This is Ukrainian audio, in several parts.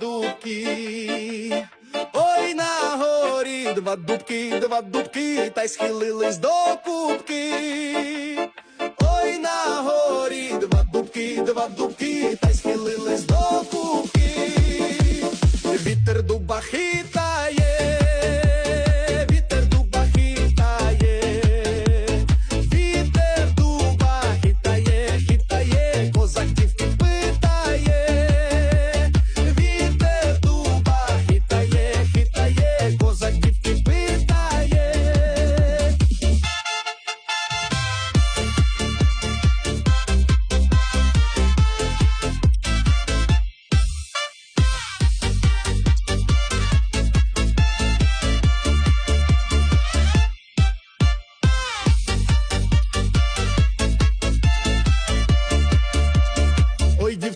дубки, ой на горі два дубки, два дубки, та й схилились до кубки. Ой на горі два дубки, два дубки, та й схилились до кубки. Вітер дуба хит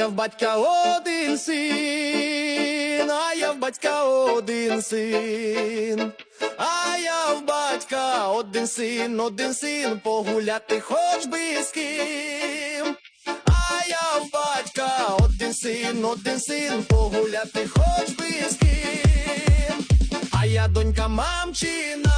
я в батька один син, а я в батька один син, а я в батька один син, один син, погуляти хоч би з ким. А я в батька один син, один син, погуляти хоч би з ким. А я донька мамчина,